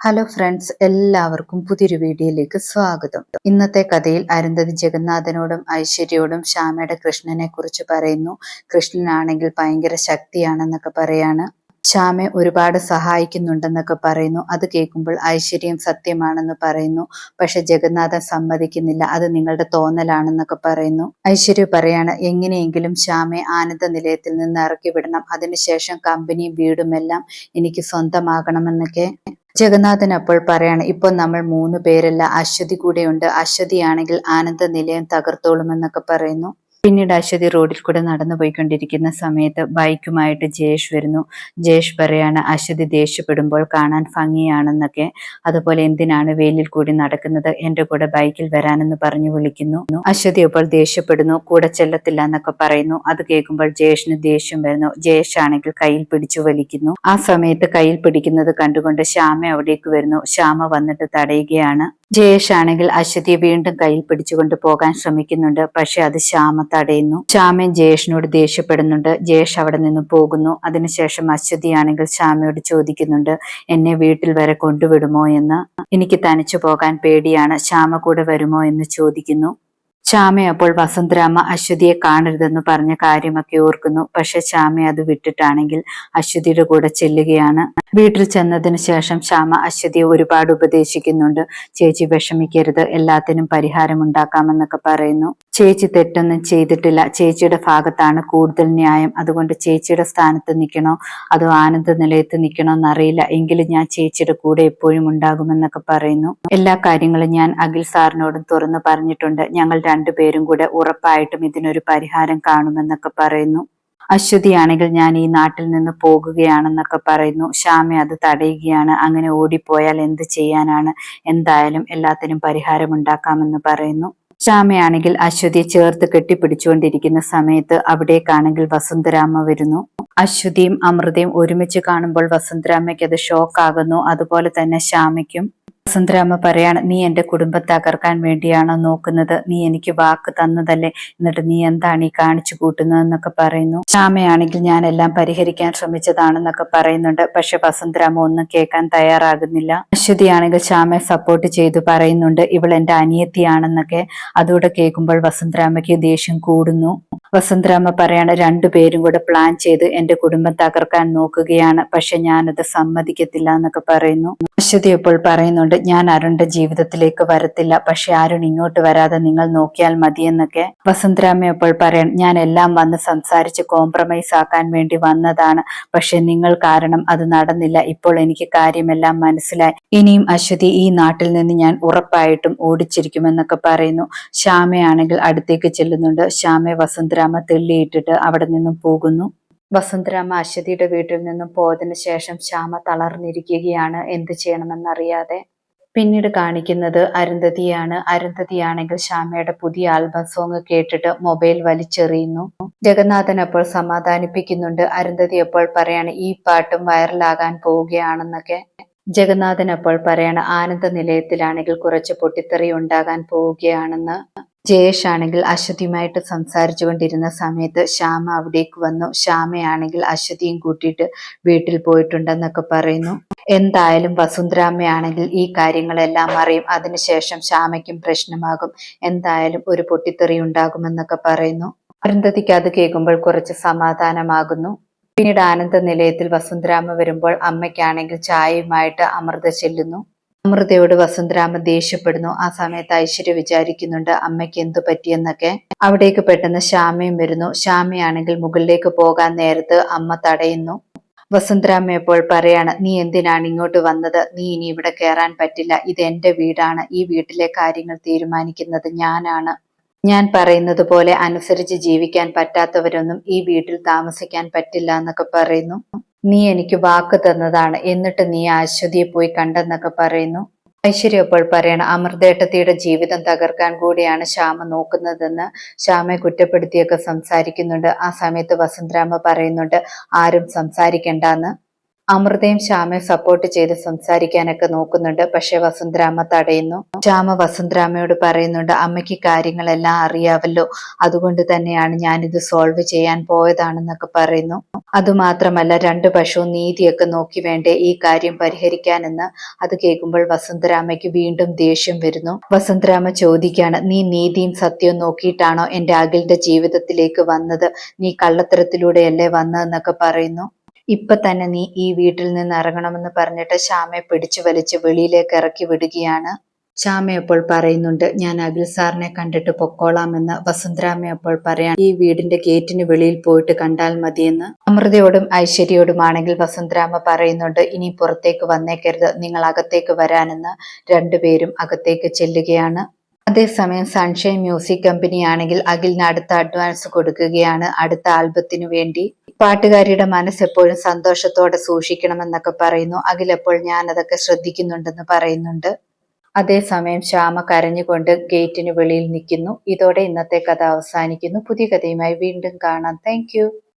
Hello friends എല്ലാവർക്കും പുതിയൊരു വീഡിയോയിലേക്ക് സ്വാഗതം. ഇന്നത്തെ കഥയിൽ അരുന്ധതി ജഗന്നാഥനോടും ഐശ്വര്യയോടും ശ്യാമയുടെ കൃഷ്ണനെ കുറിച്ച് പറയുന്നു. കൃഷ്ണനാണെങ്കിൽ ഭയങ്കര ശക്തിയാണെന്നൊക്കെ പറയാണ്. ശ്യാമെ ഒരുപാട് സഹായിക്കുന്നുണ്ടെന്നൊക്കെ പറയുന്നു. അത് കേൾക്കുമ്പോൾ ഐശ്വര്യം സത്യമാണെന്ന് പറയുന്നു. പക്ഷെ ജഗന്നാഥൻ സമ്മതിക്കുന്നില്ല. അത് നിങ്ങളുടെ തോന്നലാണെന്നൊക്കെ പറയുന്നു. ഐശ്വര്യ പറയാണ് എങ്ങനെയെങ്കിലും ശ്യാമെ ആനന്ദ നിലയത്തിൽ നിന്ന് ഇറക്കി വിടണം. അതിനുശേഷം കമ്പനിയും വീടുമെല്ലാം എനിക്ക് സ്വന്തമാകണമെന്നൊക്കെ. ജഗന്നാഥൻ അപ്പോൾ പറയാണ് ഇപ്പൊ നമ്മൾ മൂന്ന് പേരല്ല അശ്വതി കൂടെയുണ്ട്. അശ്വതിയാണെങ്കിൽ ആനന്ദ നിലയം തകർത്തോളുമെന്നൊക്കെ പറയുന്നു. പിന്നീട് അശ്വതി റോഡിൽ കൂടെ നടന്നു പോയിക്കൊണ്ടിരിക്കുന്ന സമയത്ത് ബൈക്കുമായിട്ട് ജയേഷ് വരുന്നു. ജയേഷ് പറയാണ് അശ്വതി ദേഷ്യപ്പെടുമ്പോൾ കാണാൻ ഭംഗിയാണെന്നൊക്കെ. അതുപോലെ എന്തിനാണ് വെയിലിൽ കൂടി നടക്കുന്നത്? എന്റെ കൂടെ ബൈക്കിൽ വരാനെന്ന് പറഞ്ഞു വിളിക്കുന്നു. അശ്വതി അപ്പോൾ ദേഷ്യപ്പെടുന്നു. കൂടെ ചെല്ലത്തില്ല എന്നൊക്കെ പറയുന്നു. അത് കേൾക്കുമ്പോൾ ജയേഷിന് ദേഷ്യം വരുന്നു. ജയേഷ് ആണെങ്കിൽ കയ്യിൽ പിടിച്ചു വലിക്കുന്നു. ആ സമയത്ത് കയ്യിൽ പിടിക്കുന്നത് കണ്ടുകൊണ്ട് ശ്യാമ അവിടേക്ക് വരുന്നു. ശ്യാമ വന്നിട്ട് തടയുകയാണ്. ജയേഷ് ആണെങ്കിൽ അശ്വതിയെ വീണ്ടും കയ്യിൽ പിടിച്ചുകൊണ്ട് പോകാൻ ശ്രമിക്കുന്നുണ്ട്. പക്ഷെ അത് ശ്യാമ തടയുന്നു ശ്യാമൻ ജയേഷിനോട് ദേഷ്യപ്പെടുന്നുണ്ട്. ജയേഷ് അവിടെ നിന്ന് പോകുന്നു. അതിനുശേഷം അശ്വതി ആണെങ്കിൽ ശ്യാമയോട് ചോദിക്കുന്നുണ്ട് എന്നെ വീട്ടിൽ വരെ കൊണ്ടുവിടുമോ? എന്ന്. എനിക്ക് തനിച്ചു പോകാൻ പേടിയാണ്. ശ്യാമ കൂടെ വരുമോ? എന്ന് ചോദിക്കുന്നു. ശ്യാമ അപ്പോൾ വസന്തരാമ അശ്വതിയെ കാണരുതെന്ന് പറഞ്ഞ കാര്യമൊക്കെ ഓർക്കുന്നു. പക്ഷെ ശ്യാമ അത് വിട്ടിട്ടാണെങ്കിൽ അശ്വതിയുടെ കൂടെ ചെല്ലുകയാണ്. വീട്ടിൽ ചെന്നതിന് ശേഷം ശ്യാമ അശ്വതിയെ ഒരുപാട് ഉപദേശിക്കുന്നുണ്ട്. ചേച്ചി വിഷമിക്കരുത് എല്ലാത്തിനും പരിഹാരം ഉണ്ടാക്കാമെന്നൊക്കെ പറയുന്നു. ചേച്ചി തെറ്റൊന്നും ചെയ്തിട്ടില്ല. ചേച്ചിയുടെ ഭാഗത്താണ് കൂടുതൽ ന്യായം. അതുകൊണ്ട് ചേച്ചിയുടെ സ്ഥാനത്ത് നിൽക്കണോ? അതോ ആനന്ദ നിലയത്ത് നിൽക്കണോ എന്നറിയില്ല. എങ്കിലും ഞാൻ ചേച്ചിയുടെ കൂടെ എപ്പോഴും ഉണ്ടാകുമെന്നൊക്കെ പറയുന്നു. എല്ലാ കാര്യങ്ങളും ഞാൻ അഖിൽ സാറിനോടും തുറന്നു പറഞ്ഞിട്ടുണ്ട്. ഞങ്ങൾ രണ്ടുപേരും കൂടെ ഉറപ്പായിട്ടും ഇതിനൊരു പരിഹാരം കാണുമെന്നൊക്കെ പറയുന്നു. അശ്വതിയാണെങ്കിൽ ഞാൻ ഈ നാട്ടിൽ നിന്ന് പോകുകയാണെന്നൊക്കെ പറയുന്നു. ശ്യാമ അത് തടയുകയാണ്. അങ്ങനെ ഓടിപ്പോയാൽ എന്ത് ചെയ്യാനാണ്? എന്തായാലും എല്ലാത്തിനും പരിഹാരം ഉണ്ടാക്കാമെന്ന് പറയുന്നു. ശ്യാമയാണെങ്കിൽ അശ്വതിയെ ചേർത്ത് കെട്ടിപ്പിടിച്ചുകൊണ്ടിരിക്കുന്ന സമയത്ത് അവിടേക്കാണെങ്കിൽ വസുന്ധരാമ വരുന്നു. അശ്വതിയും അമൃതയും ഒരുമിച്ച് കാണുമ്പോൾ വസുന്ധരാമയ്ക്ക് അത് ഷോക്കാകുന്നു അതുപോലെ തന്നെ ശ്യാമയ്ക്കും വസുന്ധരാമ പറയാണ് നീ എന്റെ കുടുംബം തകർക്കാൻ വേണ്ടിയാണോ നോക്കുന്നത്? നീ എനിക്ക് വാക്ക് തന്നതല്ലേ? എന്നിട്ട് നീ എന്താണ് ഈ കാണിച്ചു കൂട്ടുന്നതെന്നൊക്കെ പറയുന്നു. ശ്യാമയാണെങ്കിൽ ഞാൻ എല്ലാം പരിഹരിക്കാൻ ശ്രമിച്ചതാണെന്നൊക്കെ പറയുന്നുണ്ട്. പക്ഷെ വസുന്ധരാമ ഒന്നും കേൾക്കാൻ തയ്യാറാകുന്നില്ല. അശ്വതിയാണെങ്കിൽ ശ്യാമയെ സപ്പോർട്ട് ചെയ്തു പറയുന്നുണ്ട്. ഇവൾ എന്റെ അനിയത്തിയാണെന്നൊക്കെ. അതോടെ കേൾക്കുമ്പോൾ വസുന്ധരാമയ്ക്ക് ദേഷ്യം കൂടുന്നു. വസുന്ധരാമ പറയാണ് രണ്ടുപേരും കൂടെ പ്ലാൻ ചെയ്ത് എന്റെ കുടുംബം തകർക്കാൻ നോക്കുകയാണ്. പക്ഷെ ഞാനത് സമ്മതിക്കത്തില്ല എന്നൊക്കെ പറയുന്നു. അശ്വതി ഇപ്പോൾ പറയുന്നുണ്ട് ഞാൻ അരുണിന്റെ ജീവിതത്തിലേക്ക് വരത്തില്ല. പക്ഷെ അരുൺ ഇങ്ങോട്ട് വരാതെ നിങ്ങൾ നോക്കിയാൽ മതിയെന്നൊക്കെ വസന്തരാമ ഇപ്പോൾ പറയണം. ഞാൻ എല്ലാം വന്ന് സംസാരിച്ച് കോംപ്രമൈസ് ആക്കാൻ വേണ്ടി വന്നതാണ്. പക്ഷെ നിങ്ങൾ കാരണം അത് നടന്നില്ല. ഇപ്പോൾ എനിക്ക് കാര്യമെല്ലാം മനസ്സിലായി. ഇനിയും അശ്വതി ഈ നാട്ടിൽ നിന്ന് ഞാൻ ഉറപ്പായിട്ടും ഓടിച്ചിരിക്കുമെന്നൊക്കെ പറയുന്നു. ശ്യാമയാണെങ്കിൽ അടുത്തേക്ക് ചെല്ലുന്നുണ്ട്. ശ്യാമയെ വസുന്ധരാമ തെള്ളിയിട്ടിട്ട് അവിടെ നിന്നും പോകുന്നു. വസന്തരാമ അശ്വതിയുടെ വീട്ടിൽ നിന്നും പോയതിനു ശേഷം ശ്യാമ തളർന്നിരിക്കുകയാണ്. എന്ത് ചെയ്യണമെന്നറിയാതെ. പിന്നീട് കാണിക്കുന്നത് അരുന്ധതിയാണ്. അരുന്ധതിയാണെങ്കിൽ ശ്യാമയുടെ പുതിയ ആൽബം സോങ് കേട്ടിട്ട് മൊബൈൽ വലിച്ചെറിയുന്നു. ജഗന്നാഥൻ അപ്പോൾ സമാധാനിപ്പിക്കുന്നുണ്ട്. അരുന്ധതി അപ്പോൾ പറയാണ് ഈ പാട്ടും വൈറലാകാൻ പോവുകയാണെന്നൊക്കെ. ജഗന്നാഥൻ അപ്പോൾ പറയാണ് ആനന്ദ നിലയത്തിലാണെങ്കിൽ കുറച്ച് പൊട്ടിത്തെറി ഉണ്ടാകാൻ പോവുകയാണെന്ന്. ജയേഷ് ആണെങ്കിൽ അശ്വതിയുമായിട്ട് സംസാരിച്ചു കൊണ്ടിരുന്ന സമയത്ത് ശ്യാമ അവിടേക്ക് വന്നു. ശ്യാമയാണെങ്കിൽ അശ്വതിയും കൂട്ടിയിട്ട് വീട്ടിൽ പോയിട്ടുണ്ടെന്നൊക്കെ പറയുന്നു. എന്തായാലും വസുന്ധരാമയാണെങ്കിൽ ഈ കാര്യങ്ങളെല്ലാം അറിയും. അതിനുശേഷം ശ്യാമയ്ക്കും പ്രശ്നമാകും. എന്തായാലും ഒരു പൊട്ടിത്തെറി ഉണ്ടാകുമെന്നൊക്കെ പറയുന്നു. അരുന്ധതിക്ക് അത് കേൾക്കുമ്പോൾ കുറച്ച് സമാധാനമാകുന്നു. പിന്നീട് ആനന്ദ നിലയത്തിൽ വസുന്ധരാമ വരുമ്പോൾ അമ്മയ്ക്കാണെങ്കിൽ ചായയുമായിട്ട് അമൃത ചെല്ലുന്നു. അമൃതയോട് വസന്തരാമൻ ദേഷ്യപ്പെടുന്നു. ആ സമയത്ത് ഐശ്വര്യ വിചാരിക്കുന്നുണ്ട് അമ്മയ്ക്ക് എന്തു പറ്റിയെന്നൊക്കെ? അവിടേക്ക് പെട്ടെന്ന് ശ്യാമയും വരുന്നു. ശ്യാമയാണെങ്കിൽ മുകളിലേക്ക് പോകാൻ നേരത്ത് അമ്മ തടയുന്നു. വസന്തരാമ ഇപ്പോൾ പറയാണ് നീ എന്തിനാണ് ഇങ്ങോട്ട് വന്നത്? നീ ഇനി ഇവിടെ കയറാൻ പറ്റില്ല. ഇത് എന്റെ വീടാണ്. ഈ വീട്ടിലെ കാര്യങ്ങൾ തീരുമാനിക്കുന്നത് ഞാനാണ്. ഞാൻ പറയുന്നത് പോലെ അനുസരിച്ച് ജീവിക്കാൻ പറ്റാത്തവരൊന്നും ഈ വീട്ടിൽ താമസിക്കാൻ പറ്റില്ല എന്നൊക്കെ പറയുന്നു. നീ എനിക്ക് വാക്ക് തന്നതാണ്. എന്നിട്ട് നീ അശ്വതിയെ പോയി കണ്ടെന്നൊക്കെ പറയുന്നു. ഐശ്വര്യ അപ്പോൾ പറയണം അമൃതേട്ടത്തിയുടെ ജീവിതം തകർക്കാൻ കൂടിയാണ് ശ്യാമ നോക്കുന്നതെന്ന് ശ്യാമയെ കുറ്റപ്പെടുത്തിയൊക്കെ സംസാരിക്കുന്നുണ്ട്. ആ സമയത്ത് വസന്തരാമ പറയുന്നുണ്ട് ആരും സംസാരിക്കണ്ടെന്ന്. അമൃതയും ശ്യാമയും സപ്പോർട്ട് ചെയ്ത് സംസാരിക്കാനൊക്കെ നോക്കുന്നുണ്ട്. പക്ഷെ വസുന്ധരാമ തടയുന്നു. ശ്യാമ വസുന്ധരാമയോട് പറയുന്നുണ്ട് അമ്മയ്ക്ക് കാര്യങ്ങളെല്ലാം അറിയാവല്ലോ. അതുകൊണ്ട് തന്നെയാണ് ഞാനിത് സോൾവ് ചെയ്യാൻ പോയതാണെന്നൊക്കെ പറയുന്നു. അതുമാത്രമല്ല രണ്ട് പശു നീതിയൊക്കെ നോക്കി വേണ്ടേ ഈ കാര്യം പരിഹരിക്കാനെന്ന്. അത് കേൾക്കുമ്പോൾ വസുന്ധരാമയ്ക്ക് വീണ്ടും ദേഷ്യം വരുന്നു. വസുന്ധരാമ ചോദിക്കാണ് നീ നീതിയും സത്യവും നോക്കിയിട്ടാണോ എന്റെ അഖിലിന്റെ ജീവിതത്തിലേക്ക് വന്നത്? നീ കള്ളത്തരത്തിലൂടെയല്ലേ വന്നതെന്നൊക്കെ പറയുന്നു. ഇപ്പൊ തന്നെ നീ ഈ വീട്ടിൽ നിന്ന് ഇറങ്ങണമെന്ന് പറഞ്ഞിട്ട് ശ്യാമയെ പിടിച്ചു വലിച്ച് വെളിയിലേക്ക് ഇറക്കി വിടുകയാണ്. ശ്യാമ അപ്പോൾ പറയുന്നുണ്ട് ഞാൻ അഖിൽ സാറിനെ കണ്ടിട്ട് പൊക്കോളാമെന്ന് വസുന്ധരാമയപ്പോൾ പറയാൻ ഈ വീടിന്റെ ഗേറ്റിന് വെളിയിൽ പോയിട്ട് കണ്ടാൽ മതിയെന്ന്. അമൃതയോടും ഐശ്വര്യയോടുമാണെങ്കിൽ വസുന്ധരാമ പറയുന്നുണ്ട് ഇനി പുറത്തേക്ക് വന്നേക്കരുത് നിങ്ങൾ അകത്തേക്ക് വരാനെന്ന്. രണ്ടുപേരും അകത്തേക്ക് ചെല്ലുകയാണ്. അതേസമയം സൺഷൈൻ മ്യൂസിക് കമ്പനി ആണെങ്കിൽ അഖിലിന് അടുത്ത അഡ്വാൻസ് കൊടുക്കുകയാണ്. അടുത്ത ആൽബത്തിനു വേണ്ടി. പാട്ടുകാരിയുടെ മനസ്സ് എപ്പോഴും സന്തോഷത്തോടെ സൂക്ഷിക്കണമെന്നൊക്കെ പറയുന്നു. അഖിൽ എപ്പോൾ ഞാൻ അതൊക്കെ ശ്രദ്ധിക്കുന്നുണ്ടെന്ന് പറയുന്നുണ്ട്. അതേസമയം ശ്യാമ കരഞ്ഞുകൊണ്ട് ഗേറ്റിന് വെളിയിൽ നിൽക്കുന്നു. ഇതോടെ ഇന്നത്തെ കഥ അവസാനിക്കുന്നു. പുതിയ കഥയുമായി വീണ്ടും കാണാം. താങ്ക്